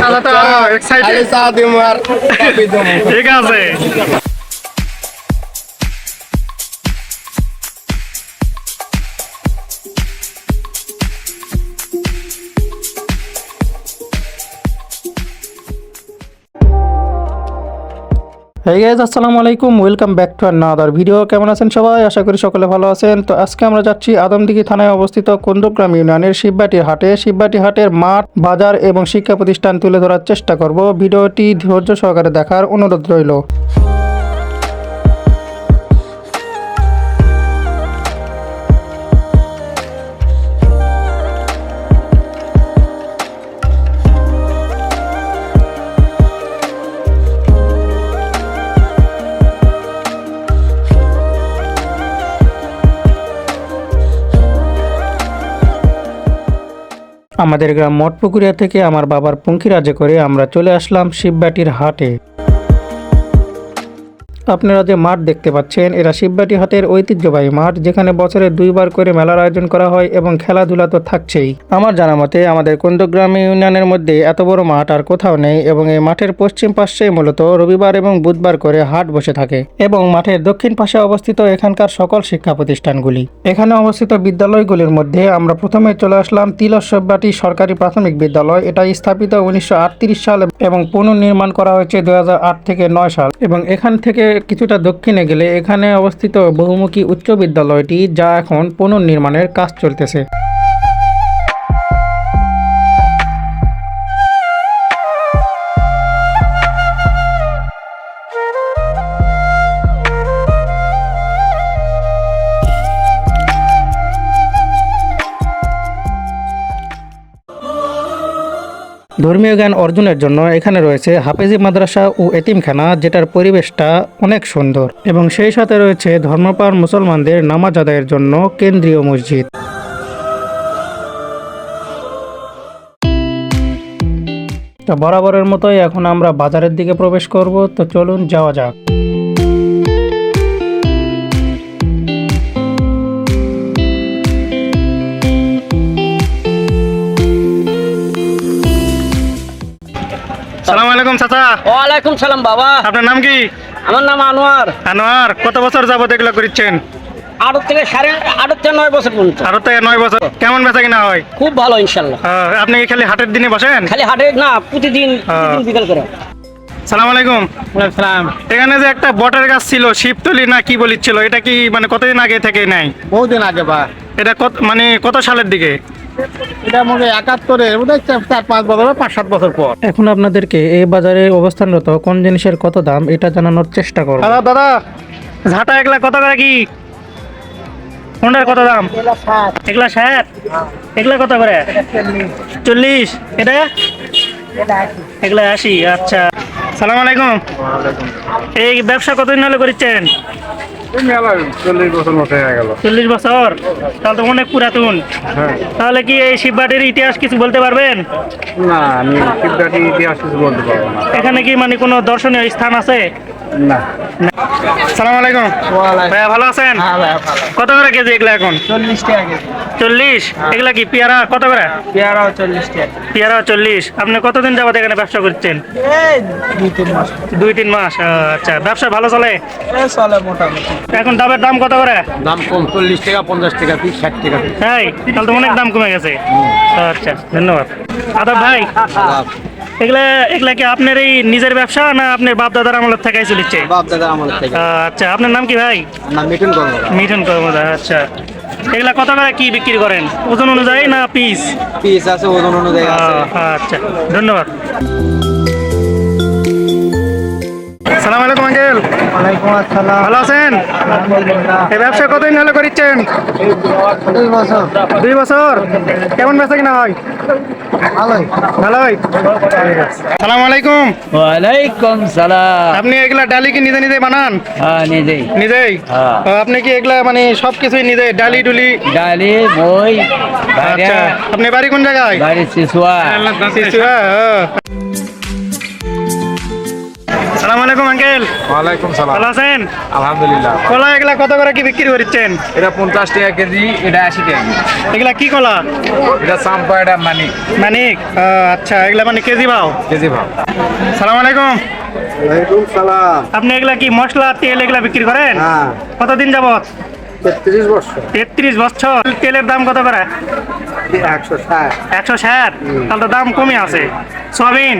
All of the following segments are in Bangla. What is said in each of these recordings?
চাচা তো এক্সাইটেড চা দিমু আর কফি দিমু। ঠিক আছে। এই গাইজ আসসালামু আলাইকুম welcome back to another video কেমন আছেন সবাই? আশা করি সকলে ভালো আছেন। তো আজকে আমরা যাচ্ছি আদমদিঘি থানায় অবস্থিত কুন্দুগ্রাম ইউনিয়নের শিববাটি হাটে। শিববাটি হাটের মাঠ, বাজার এবং শিক্ষা প্রতিষ্ঠান তুলে ধরার চেষ্টা করব। ভিডিওটি ধৈর্য সহকারে দেখার অনুরোধ রইল। আমাদের গ্রাম মঠপুকুরিয়া থেকে আমার বাবার পঙ্খিরাজে করে আমরা চলে আসলাম শিববাটির হাটে। আপনারা যে মাঠ দেখতে পাচ্ছেন, এরা শিববাটি হাটের ঐতিহ্যবাহী মাঠ, যেখানে বছরে দুইবার করে মেলার আয়োজন করা হয় এবং খেলাধুলা তো থাকছেই। আমার জানা মতে, আমাদের কুন্দগ্রাম ইউনিয়নের মধ্যে এত বড় মাঠ আর কোথাও নেই এবং এই মাঠের পশ্চিম পাশে মূলত রবিবার এবং বুধবার করে হাট বসে থাকে এবং মাঠের দক্ষিণ পাশে অবস্থিত এখানকার সকল শিক্ষা প্রতিষ্ঠানগুলি। এখানে অবস্থিত বিদ্যালয়গুলির মধ্যে আমরা প্রথমে চলে আসলাম তিলস্যবাটি সরকারি প্রাথমিক বিদ্যালয়। এটা স্থাপিত উনিশশো আটত্রিশ সাল এবং পুনর্নির্মাণ করা হয়েছে দুই হাজার আট থেকে নয় সাল এবং এখান থেকে কিছুটা দক্ষিণে গেলে এখানে অবস্থিত বহুমুখী উচ্চ বিদ্যালয়টি যা এখন পুনর্নির্মাণের কাজ চলতেছে। ধর্মীয় জ্ঞান অর্জনের জন্য এখানে রয়েছে হাফেজি মাদ্রাসা ও এতিমখানা, যেটার পরিবেশটা অনেক সুন্দর। এবং সেই সাথে রয়েছে ধর্মপাল মুসলমানদের নামাজ আদায়ের জন্য কেন্দ্রীয় মসজিদ। তো বরাবরের মতোই এখন আমরা বাজারের দিকে প্রবেশ করব। তো চলুন যাওয়া যাক। সালাম আলাইকুম চাচা। ওয়ালাইকুম সালাম বাবা। আপনার নাম কি? আমার নাম আনোয়ার। আনোয়ার কত বছর যাবত এগুলো করছেন আট থেকে সাড়ে আট থেকে নয় বছর পর্যন্ত। আরও থেকে নয় বছর। কেমন বেচা কিনা হয়? খুব ভালো ইনশাল্লাহ। আপনি কি খালি হাটের দিনে বসেন? খালি হাটে না প্রতিদিন প্রতিদিন বিকাল করে। সালাম আলাইকুম। সালাম। এখানে যে একটা বটের গাছ ছিল শিবতলি না কি বলিচ্ছিল এটা কি মানে কতদিন আগে থেকে নাই? বহুদিন আগে বা। এটা কত মানে কত সালের দিকে? এটা মনে একাত্তরে চার পাঁচ বছর পাঁচ সাত বছর পর। এখন আপনাদেরকে এই বাজারে অবস্থানরত কোন জিনিসের কত দাম এটা জানানোর চেষ্টা করব। দাদা দাদা ঝাঁটা এগুলা কত করে কি? কোনটার কত দাম? এগুলা ষাট? এগুলা কত করে? চল্লিশ? এটা? এগুলা আশি আচ্ছা। সালাম আলাইকুম। এই ব্যবসা কতদিন হলে করছেন? চল্লিশ বছর হয়ে তাহলে তো অনেক পুরাতন। হ্যাঁ। তাহলে কি এই শিববাটির ইতিহাস কিছু বলতে পারবেন? না আমি শিবদাটি ইতিহাস কিছু বলতে পারব না। এখানে কি মানে কোনো দর্শনীয় স্থান আছে? না। সালাম আলাইকুম। ভাইয়া ভালো আছেন? কত করে কেজি এগুলা এখন? চল্লিশ টাকা চল্লিশ? এগুলা কি পেয়ারা? কত করে? পেয়ারাও চল্লিশ টাকা। পেয়ারা চল্লিশ। আপনি কতদিন যাবত এখানে ব্যবসা করছেন? দুই তিন মাস। দুই তিন মাস আহ, আচ্ছা। ব্যবসা ভালো চলে? চলে মোটামুটি। এখন ডাবের দাম কত করে? দাম কম চল্লিশ টাকা পঞ্চাশ টাকা পিস ষাট টাকা? হ্যাঁ তাহলে তো অনেক দাম কমে গেছে। আচ্ছা ধন্যবাদ। আদাব ভাই এগুলা এগুলা কি আপনার এই নিজের ব্যবসা না আপনার বাপ দাদার আমলের থেকেই চলিচ্ছে বাপ দাদা আমাদের থেকে। আচ্ছা আপনার নাম কি ভাই? না মিটুন করব মিঠুন কর্মদার আচ্ছা। এগুলা কত করে কি বিক্রি করেন? ওজন অনুযায়ী না পিস? পিস আছে ওজন অনুযায়ী আচ্ছা ধন্যবাদ। সালাম আলাইকুম আঙ্কেল। ওয়ালাইকুম আসসালাম। ভালো আছেন? এই ব্যবসা কতদিন হলে করিচ্ছেন? দুই বছর। দুই বছর? কেমন বেচা কিনা হয়? ভালোই। ভালোই? সালাম আলাইকুম। ওয়ালাইকুম সালাম। আপনি এগুলা ডালি কি নিজে নিজে বানান? হ্যাঁ নিজেই। নিজেই? হ্যাঁ। আপনি কি এগুলা মানে সব কিছুই নিজে ডালি ডুলি? ডালি বই আচ্ছা আপনি বাড়ি কোন জায়গায়? বাড়ি শিশুয়া। শিশুয়া, ও। সালাম সালাম আলাইকুম আঙ্কেল। ওয়ালাইকুম সালাম। ভালো আছেন? আলহামদুলিল্লাহ। কলা এগুলা কত করে কি বিক্রি করছেন এটা পঞ্চাশ টাকা কেজি এটা আশি টাকা এগুলা কি কলা? এটা চাম্পা এটা মানিক। আচ্ছা এগুলা মানে কেজি ভাও? কেজি সালাম আলাইকুম। ওয়ালাইকুম সালাম। আপনি এগুলা কি মশলা তেল এগুলা বিক্রি করেন? হ্যাঁ। কতদিন যাবত তেত্রিশ বছর। তেত্রিশ বছর। তেলের দাম কত করে? একশো ষাট। একশো তাহলে তো দাম কমে আছে। সয়াবিন?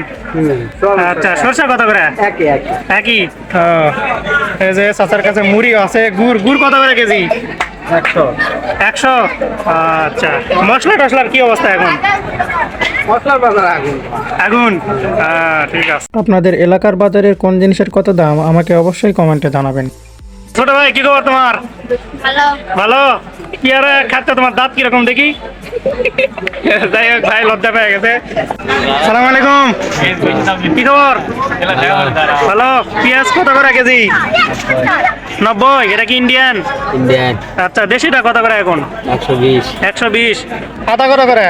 আচ্ছা সরষে কত করে? একই একই। একই? ও, এই যে চাচার কাছে মুড়ি আছে। গুড় গুড় কত করে কেজি? একশো। আচ্ছা মশলা টসলার কি অবস্থা এখন? মশলার আগুন। আগুন? ঠিক আছে। আপনাদের এলাকার বাজারের কোন জিনিসের কত দাম? আমাকে অবশ্যই কমেন্টে জানাবেন। ছোট ভাই কি খবর তোমার? ভালো। কি আর খাচ্ছে তোমার দাঁত কীরকম দেখি? যাই হোক ভাই লজ্জা পেয়ে গেছে। সালাম আলাইকুম। কি খবর? ভালো? পেঁয়াজ কত করে কেজি? নব্বই এটা কি ইন্ডিয়ান ইন্ডিয়ান আচ্ছা দেশিটা কত করে এখন? একশো বিশ। একশো বিশ। আদা কত করে?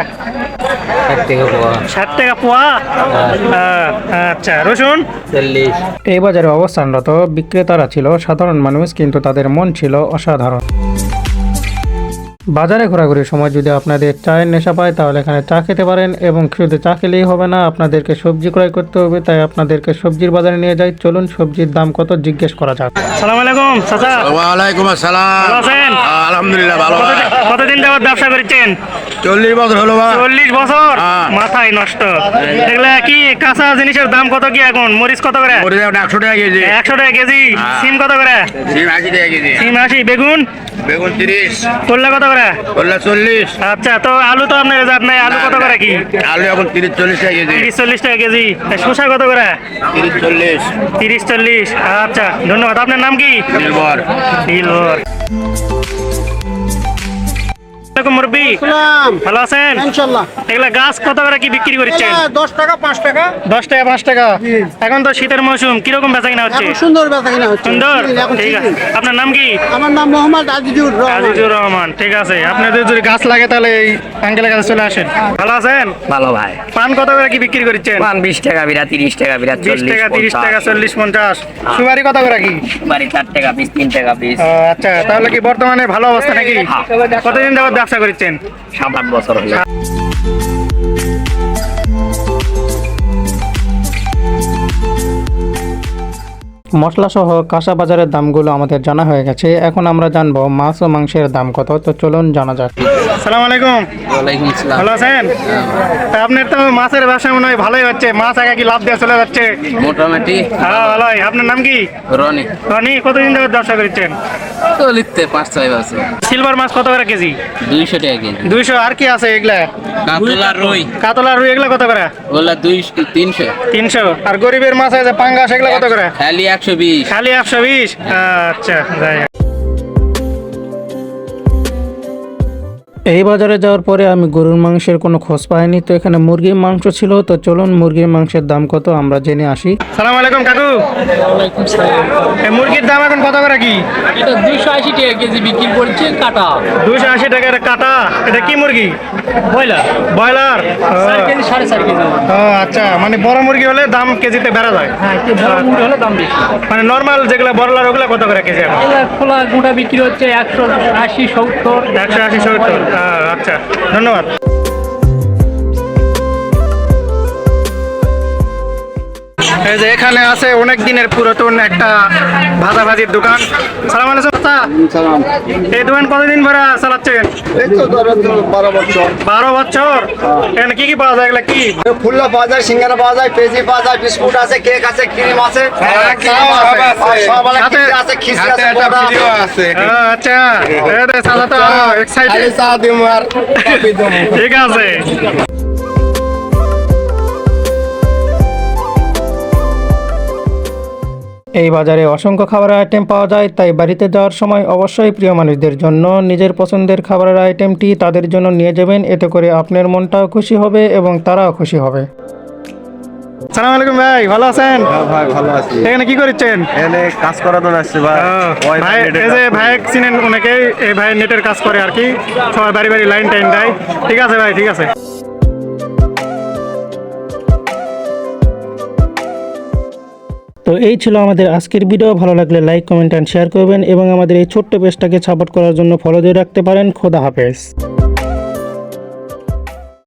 ষাট টাকা পোয়া। আহ, আচ্ছা রসুন? চল্লিশ। এই বাজারে অবস্থানরত বিক্রেতারা ছিল সাধারণ মানুষ কিন্তু তাদের মন ছিল অসাধারণ। বাজারে ঘোরাঘুরির সময় যদি আপনাদের চায়ের নেশা পায় তাহলে এখানে চা খেতে পারেন এবং শুধু চা খেলেই হবে না আপনাদেরকে সবজি ক্রয় করতে হবে তাই আপনাদেরকে সবজির বাজারে নিয়ে যাই। চলুন সবজির দাম কত জিজ্ঞেস করা যাক। সালাম আলাইকুম চাচা। ওয়ালাইকুম আসসালাম। আলহামদুলিল্লাহ ভালো কতদিন- যাবত ব্যবসা করছেন? চল্লিশ বছর হলো চল্লিশ বছর? হ্যাঁ। মাথায় নষ্ট। এগুলা কি কাঁচা জিনিসের দাম কত কি এখন? মরিচ কত করে? একশো টাকা কেজি। একশো টাকা কেজি। হ্যাঁ। সিম কত করে? সিম আশি টাকা কেজি। সিম আশি। বেগুন? বেগুন তিরিশ। করলা কত করে? করলা চল্লিশ। আচ্ছা তো আলু তো আপনার রেজার্ভ নাই। আলু কত করে কি? আলু এখন তিরিশ চল্লিশ টাকা কেজি। তিরিশ চল্লিশ টাকা কেজি। শসা কত করে? তিরিশ চল্লিশ। তিরিশ চল্লিশ। আচ্ছা ধন্যবাদ। আপনার নাম কি? নির্ভর নীলবর। মুরব্বী। ভালো আছেন? ইনশাল্লাহ। এগুলা গাছ কত করে কি বিক্রি করছেন? দশ টাকা পাঁচ টাকা। দশ টাকা পাঁচ টাকা? এখন তো শীতের মৌসুম কীরকম বেচা কিনা হচ্ছে সুন্দর বেচা কিনা হচ্ছে। সুন্দর? ঠিক আছে। আপনার নাম কি? আমার নাম মোহাম্মদ আজিজুর রহমান। আজিজুর রহমান ঠিক আছে। আপনাদের যদি গাছ লাগে তাহলে এই আঙ্কেলের কাছে চলে আসেন। ভালো আছেন? ভালো ভাই। পান কত করে কি বিক্রি করছেন? পান বিশ টাকা বিরা তিরিশ টাকা বিরা টাকা তিরিশ টাকা চল্লিশ পঞ্চাশ। সুপারি কত করে কি? চার টাকা বিশ তিন টাকা বিশ ও, আচ্ছা তাহলে কি বর্তমানে ভালো অবস্থা নাকি? হ্যাঁ। কতদিন যাবত ব্যবসা করেছেন। সাত আট বছর হলো। মশলা সহ কাঁচা বাজারের দামগুলো আমাদের জানা হয়ে গেছে। এখন আমরা জানব মাছ ও মাংসের দাম কত। তো চলুন জানা যাক। সালাম আলাইকুম। ওয়ালাইকুম আসসালাম। ভালো আছেন? তা আপনার তো মাছের ব্যবসা মনে হয় ভালোই হচ্ছে। মাছ আগে কি লাভ দিয়ে চলে যাচ্ছে? মোটামুটি। হ্যাঁ ভালোই। আপনার নাম কি? রনি। রনি কতদিন যাবত ব্যবসা করছেন? তো লিখতে পাঁচ ছয় বছর। সিলভার মাছ কত করে কেজি? দুইশো টাকা কেজি। দুইশো আর কি আছে এগুলা? কাতলা রুই। কাতলা রুই এগুলা কত করে? ওগুলা দুইশো তিনশো। তিনশো। আর গরিবের মাছ আছে পাঙ্গাস এগুলা কত করে? খালি একশো বিশ। খালি একশো বিশ? আচ্ছা যাই এই বাজারে যাওয়ার পরে আমি গরুর মাংসের কোনো খোঁজ পাইনি তো এখানে মুরগির মাংস ছিল তো চলুন মুরগির মাংসের দাম কত আমরা জেনে আসি। সালাম আলাইকুম কাকু। এই মুরগির দাম এখন কত করে কি? এটা দুইশো আশি টাকা কেজি বিক্রি করছে কাটা। দুইশো আশি টাকার কাটা এটা কি মুরগি? Boiler broiler? সাড়ে চার কেজি। ও আচ্ছা মানে বড় মুরগি হলে দাম কেজিতে বেড়া যায়। হ্যাঁ মুড়ি হলে দাম বেশি। মানে নর্মাল যেগুলো বড়লার ওগুলো কত করে কেজি খোলা গোটা বিক্রি হচ্ছে একশো আশি সত্তর। একশো আশি সত্তর। আচ্ছা ধন্যবাদ। এই যে এখানে আছে অনেক দিনের পুরাতন একটা ভাজা ভাজির দোকান। সালাম আলাইকুম চাচা। এই দোকান কতদিন ধরে চালাচ্ছেন? বারো বছর। বারো বছর? এখানে কি কি পাওয়া যায় এগুলা কি? ফুল্লা পাওয়া যায় সিঙ্গারা পাওয়া যায় পেঁজি পাওয়া যায় বিস্কুট আছে কেক আছে ক্রিম আছে ঠিক আছে। এই বাজারে অসংখ্য খাবারের আইটেম পাওয়া যায় তাই বাড়িতে যাওয়ার সময় অবশ্যই প্রিয় মানুষদের জন্য নিজের পছন্দের খাবারের আইটেমটি তাদের জন্য নিয়ে যাবেন। এতে করে আপনার মনটাও খুশি হবে এবং তারাও খুশি হবে। সালাম আলাইকুম ভাই ভালো আছেন? ভাই ভালো আছি। এখানে কি করছেন? এনে কাজ করার জন্য আসছি ভাই। ভাই এই যে ভাই চিনেন অনেকেই এই ভাই নেটের কাজ করে আর কি। সবাই বাড়ি বাড়ি লাইন টাইন দেয়। ঠিক আছে ভাই ঠিক আছে। এই ছিল আমাদের আজকের ভিডিও ভালো লাগলে লাইক কমেন্ট অ্যান্ড শেয়ার করবেন এবং আমাদের এই ছোট্ট পেজটাকে সাপোর্ট করার জন্য ফলো দিয়ে রাখতে পারেন। খোদা হাফেজ।